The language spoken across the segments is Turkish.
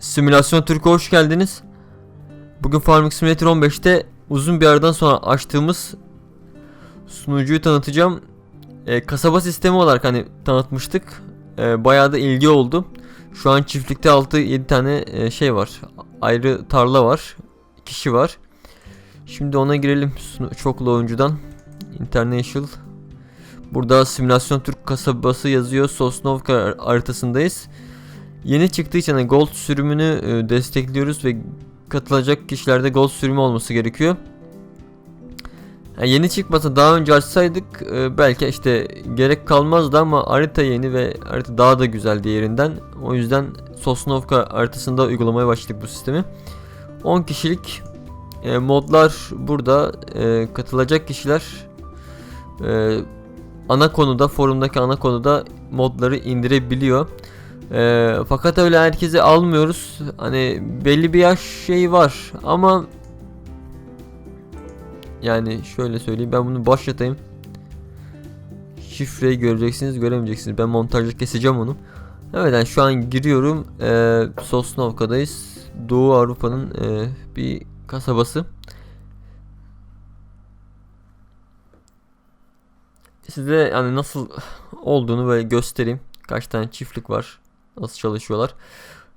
Simülasyon Türk'e hoş geldiniz. Bugün Farming Simulator 15'te uzun bir aradan sonra açtığımız sunucuyu tanıtacağım. Ee, kasaba sistemi olarak hani tanıtmıştık. Ee, bayağı da ilgi oldu. Şu an çiftlikte 6-7 tane e, şey var. Ayrı tarla var. Kişi var. Şimdi ona girelim çoklu oyuncudan. International. Burada Simülasyon Türk kasabası yazıyor. Sosnovka haritasındayız. Yeni çıktığı için hani gold sürümünü e, destekliyoruz ve katılacak kişilerde gold sürümü olması gerekiyor. Yani yeni çıkmasa daha önce açsaydık e, belki işte gerek kalmazdı ama harita yeni ve harita daha da güzel diğerinden. O yüzden Sosnovka haritasında uygulamaya başladık bu sistemi. 10 kişilik e, modlar burada katılacak kişiler e, ana konuda forumdaki ana konuda modları indirebiliyor. Ee, fakat öyle herkese almıyoruz. Hani belli bir yaş şeyi var ama yani şöyle söyleyeyim ben bunu başlatayım. Şifreyi göreceksiniz göremeyeceksiniz. Ben montajda keseceğim onu. Evet yani şu an giriyorum. Ee, Sosnovka'dayız. Doğu Avrupa'nın e, bir kasabası. Size yani nasıl olduğunu böyle göstereyim. Kaç tane çiftlik var. Nasıl çalışıyorlar.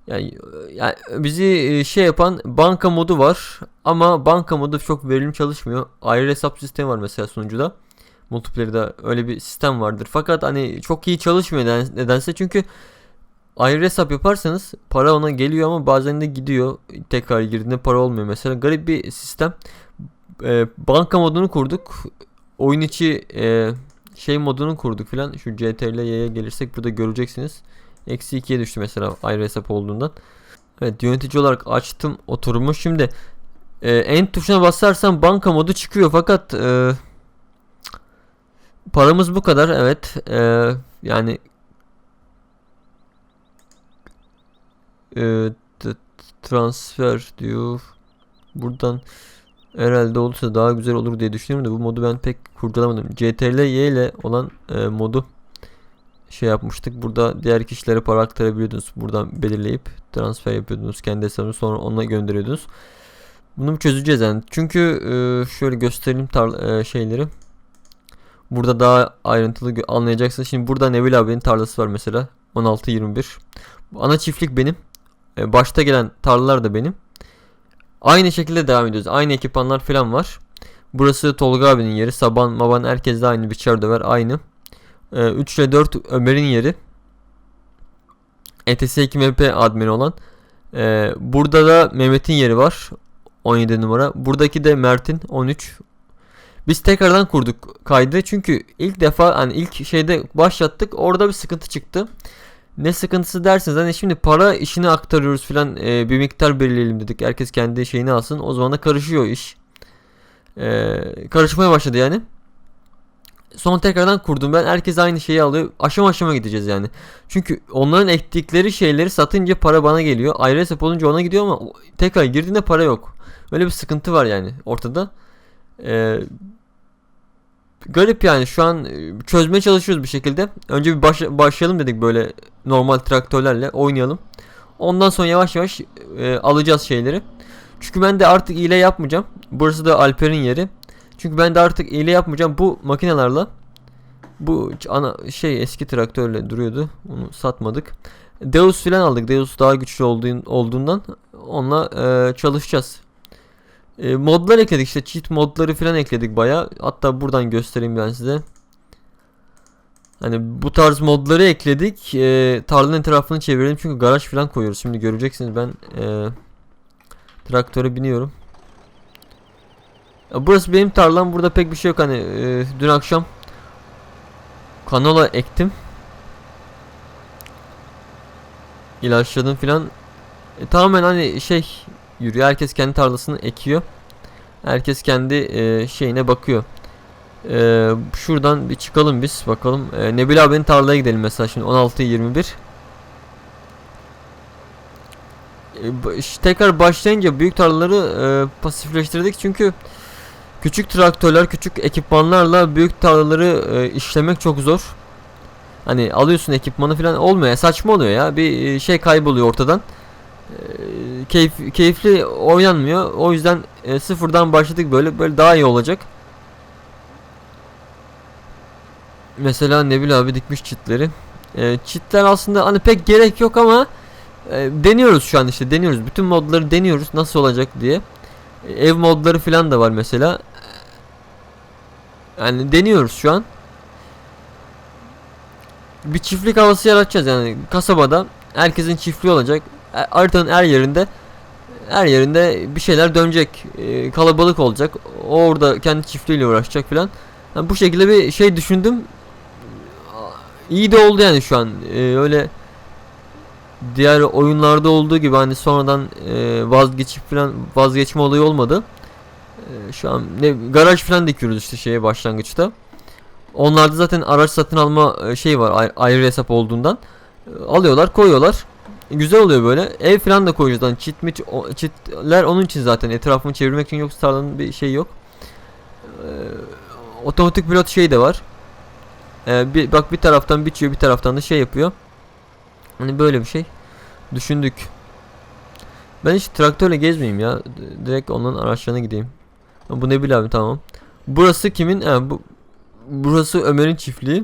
Yani, yani bizi e, şey yapan banka modu var ama banka modu çok verimli çalışmıyor. Ayrı hesap sistemi var mesela sunucuda. Multiplayer'da öyle bir sistem vardır. Fakat hani çok iyi çalışmıyor neden- nedense çünkü ayrı hesap yaparsanız para ona geliyor ama bazen de gidiyor. Tekrar girdiğinde para olmuyor mesela. Garip bir sistem. E, banka modunu kurduk. Oyun içi e, şey modunu kurduk filan. Şu CTRL-Y'ye gelirsek burada göreceksiniz. Eksi 2'ye düştü mesela ayrı hesap olduğundan. Evet yönetici olarak açtım oturumu. Şimdi e, tuşuna basarsam banka modu çıkıyor fakat e, paramız bu kadar evet. E, yani e, transfer diyor. Buradan herhalde olursa daha güzel olur diye düşünüyorum da bu modu ben pek kurcalamadım. CTRL-Y ile olan e, modu şey yapmıştık. Burada diğer kişilere para aktarabiliyordunuz. Buradan belirleyip transfer yapıyordunuz kendi hesabını sonra ona gönderiyordunuz. Bunu çözeceğiz yani. Çünkü e, şöyle göstereyim tar- e, şeyleri. Burada daha ayrıntılı anlayacaksınız. Şimdi burada Neville abinin tarlası var mesela. 16-21. Bu Ana çiftlik benim. E, başta gelen tarlalar da benim. Aynı şekilde devam ediyoruz. Aynı ekipmanlar falan var. Burası Tolga abinin yeri. Saban, Maban herkes de aynı. Biçer döver aynı. Ee, 3 ile 4 Ömer'in yeri. ETS 2 MP admin olan. Ee, burada da Mehmet'in yeri var. 17 numara. Buradaki de Mert'in 13. Biz tekrardan kurduk kaydı. Çünkü ilk defa hani ilk şeyde başlattık. Orada bir sıkıntı çıktı. Ne sıkıntısı dersiniz hani şimdi para işini aktarıyoruz filan e, bir miktar belirleyelim dedik. Herkes kendi şeyini alsın. O zaman da karışıyor iş. Ee, karışmaya başladı yani. Sonra tekrardan kurdum ben. Herkes aynı şeyi alıyor. Aşama aşama gideceğiz yani. Çünkü onların ektikleri şeyleri satınca para bana geliyor. Ayrı hesap olunca ona gidiyor ama tekrar girdiğinde para yok. Öyle bir sıkıntı var yani ortada. Ee, garip yani şu an e, çözmeye çalışıyoruz bir şekilde. Önce bir baş- başlayalım dedik böyle normal traktörlerle oynayalım. Ondan sonra yavaş yavaş e, alacağız şeyleri. Çünkü ben de artık hile yapmayacağım. Burası da Alper'in yeri. Çünkü ben de artık hile yapmayacağım. Bu makinelerle bu ana şey eski traktörle duruyordu. Onu satmadık. Deus filan aldık. Deus daha güçlü olduğun, olduğundan onunla e, çalışacağız. E, modlar ekledik işte cheat modları filan ekledik baya. Hatta buradan göstereyim ben size. Hani bu tarz modları ekledik. E, tarlanın etrafını çevirelim çünkü garaj filan koyuyoruz. Şimdi göreceksiniz ben e, traktöre biniyorum. Ya Burası benim tarlam. Burada pek bir şey yok hani e, dün akşam kanola ektim. İlaçladım filan. E, tamamen hani şey yürüyor. Herkes kendi tarlasını ekiyor. Herkes kendi e, şeyine bakıyor. E, şuradan bir çıkalım biz bakalım. E, Nebil abinin tarlaya gidelim mesela şimdi 16-21. E, tekrar başlayınca büyük tarlaları e, pasifleştirdik çünkü Küçük traktörler, küçük ekipmanlarla büyük tarlaları e, işlemek çok zor. Hani alıyorsun ekipmanı falan olmuyor saçma oluyor ya bir e, şey kayboluyor ortadan. E, keyif, keyifli oynanmıyor. O yüzden e, sıfırdan başladık böyle böyle daha iyi olacak. Mesela Nebil abi dikmiş çitleri. E, çitler aslında hani pek gerek yok ama e, deniyoruz şu an işte deniyoruz. Bütün modları deniyoruz nasıl olacak diye. E, ev modları falan da var mesela. Yani deniyoruz şu an. Bir çiftlik havası yaratacağız yani kasabada herkesin çiftliği olacak. E, Haritanın her yerinde her yerinde bir şeyler dönecek. E, kalabalık olacak. O orada kendi çiftliğiyle uğraşacak falan. Yani bu şekilde bir şey düşündüm. İyi de oldu yani şu an. E, öyle diğer oyunlarda olduğu gibi hani sonradan e, vazgeçip falan vazgeçme olayı olmadı. E, şu an ne garaj falan dikiyoruz işte şeye başlangıçta. Onlarda zaten araç satın alma e, şey var ay- ayrı hesap olduğundan. E, alıyorlar, koyuyorlar. Güzel oluyor böyle. Ev falan da koyuyoruz. Hani çit mit o, çitler onun için zaten etrafını çevirmek için yoksa tarlanın bir şey yok. E, otomatik pilot şey de var. E, bir, bak bir taraftan biçiyor bir taraftan da şey yapıyor. Hani böyle bir şey düşündük. Ben hiç traktörle gezmeyeyim ya. Direkt onların araçlarına gideyim. Bu ne abi tamam. Burası kimin? Ha, bu burası Ömer'in çiftliği.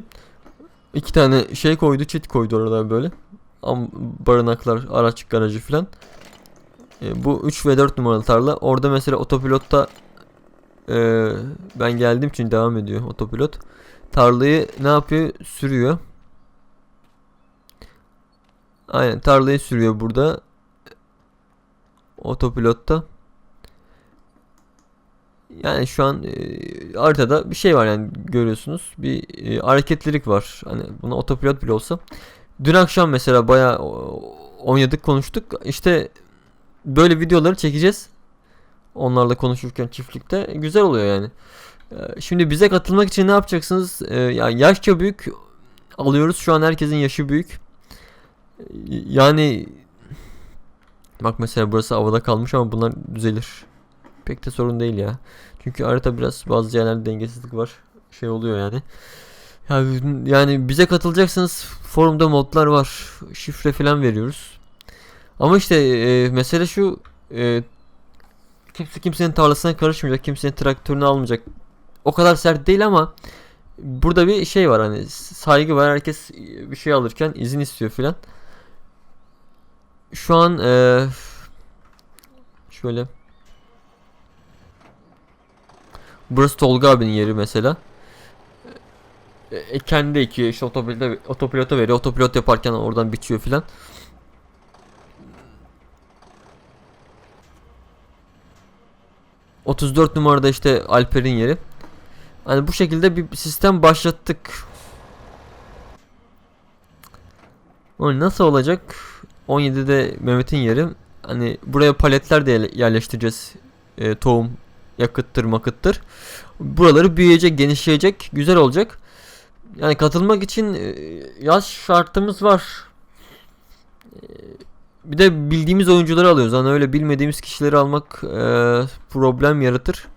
İki tane şey koydu, çit koydu orada böyle. Barınaklar, araç garajı filan. E, bu 3 ve 4 numaralı tarla. Orada mesela otopilotta e, ben geldiğim için devam ediyor otopilot. Tarlayı ne yapıyor? Sürüyor. Aynen tarlayı sürüyor burada. Otopilotta. Yani şu an e, haritada bir şey var yani görüyorsunuz. Bir e, hareketlilik var. Hani buna otopilot bile olsa. Dün akşam mesela bayağı o- oynadık konuştuk. İşte böyle videoları çekeceğiz. Onlarla konuşurken çiftlikte güzel oluyor yani. E, Şimdi bize katılmak için ne yapacaksınız? E, ya yaşça büyük alıyoruz. Şu an herkesin yaşı büyük. E, Yani bak mesela burası havada kalmış ama bunlar düzelir. Pek de sorun değil ya. Çünkü harita biraz bazı yerlerde dengesizlik var. Şey oluyor yani. Ya, yani bize katılacaksanız forumda modlar var. Şifre falan veriyoruz. Ama işte e, mesele şu e, kimse kimsenin tarlasına karışmayacak. Kimsenin traktörünü almayacak. O kadar sert değil ama burada bir şey var hani saygı var. Herkes bir şey alırken izin istiyor filan. Şu an e, şöyle Burası Tolga abinin yeri mesela. E, e, kendi ekiyor işte otopilota, otopilota veriyor. Otopilot yaparken oradan biçiyor filan. ...34 numarada işte Alper'in yeri. Hani bu şekilde bir sistem başlattık. O nasıl olacak? 17'de Mehmet'in yeri. Hani buraya paletler de yerle- yerleştireceğiz. E, tohum, yakıttır, makıttır. Buraları büyüyecek, genişleyecek, güzel olacak. Yani katılmak için e, yaş şartımız var. E, Bir de bildiğimiz oyuncuları alıyoruz. Hani öyle bilmediğimiz kişileri almak e, problem yaratır.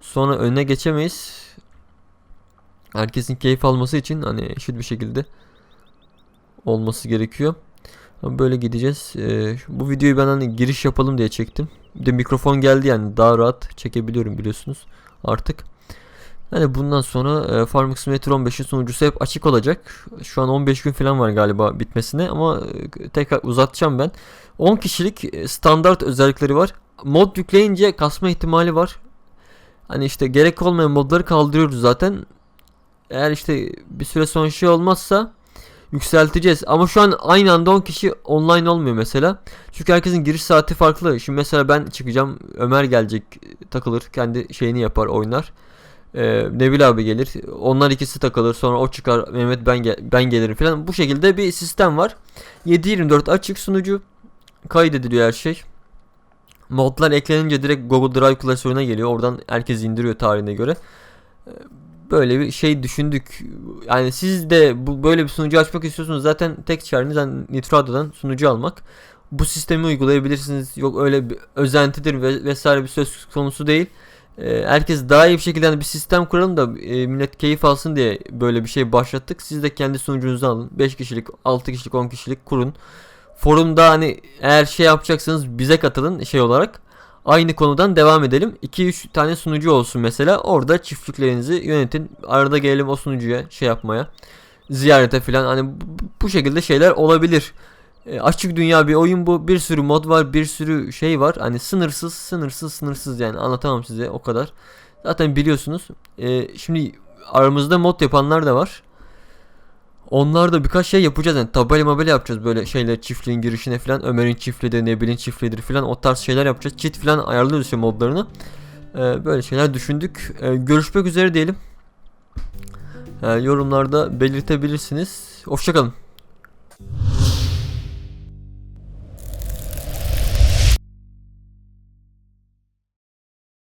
Sonra önüne geçemeyiz. Herkesin keyif alması için hani eşit bir şekilde olması gerekiyor. Böyle gideceğiz. Bu videoyu ben hani giriş yapalım diye çektim. Bir de mikrofon geldi yani daha rahat çekebiliyorum biliyorsunuz artık. Yani bundan sonra e, Farming Simulator 15'in sunucusu hep açık olacak. Şu an 15 gün falan var galiba bitmesine ama e, tekrar uzatacağım ben. 10 kişilik e, standart özellikleri var. Mod yükleyince kasma ihtimali var. Hani işte gerek olmayan modları kaldırıyoruz zaten. Eğer işte bir süre sonra şey olmazsa yükselteceğiz. Ama şu an aynı anda 10 kişi online olmuyor mesela. Çünkü herkesin giriş saati farklı. Şimdi mesela ben çıkacağım. Ömer gelecek takılır. Kendi şeyini yapar oynar. Ee, Nebil abi gelir. Onlar ikisi takılır. Sonra o çıkar. Mehmet ben gel ben gelirim falan. Bu şekilde bir sistem var. 7.24 açık sunucu. Kaydediliyor her şey. Modlar eklenince direkt Google Drive klasörüne geliyor. Oradan herkes indiriyor tarihine göre. Ee, Böyle bir şey düşündük. Yani siz de bu böyle bir sunucu açmak istiyorsunuz. Zaten tek çareniz hani Nitro'dan sunucu almak. Bu sistemi uygulayabilirsiniz. Yok öyle bir özentidir ve vesaire bir söz konusu değil. E, herkes daha iyi bir şekilde hani bir sistem kuralım da e, millet keyif alsın diye böyle bir şey başlattık. Siz de kendi sunucunuzu alın. 5 kişilik, 6 kişilik, 10 kişilik kurun. Forumda hani eğer şey yapacaksanız bize katılın şey olarak. Aynı konudan devam edelim. 2-3 tane sunucu olsun mesela. Orada çiftliklerinizi yönetin. Arada gelelim o sunucuya şey yapmaya. Ziyarete falan. Hani bu şekilde şeyler olabilir. E, açık dünya bir oyun bu. Bir sürü mod var, bir sürü şey var. Hani sınırsız, sınırsız, sınırsız yani anlatamam size o kadar. Zaten biliyorsunuz. E, şimdi aramızda mod yapanlar da var. Onlar da birkaç şey yapacağız yani tabela mabela yapacağız böyle şeyler çiftliğin girişine falan Ömer'in çiftliğidir Nebil'in çiftliğidir falan o tarz şeyler yapacağız cheat falan ayarlıyoruz işte modlarını Ee, böyle şeyler düşündük Ee, görüşmek üzere diyelim Ee, yorumlarda belirtebilirsiniz hoşçakalın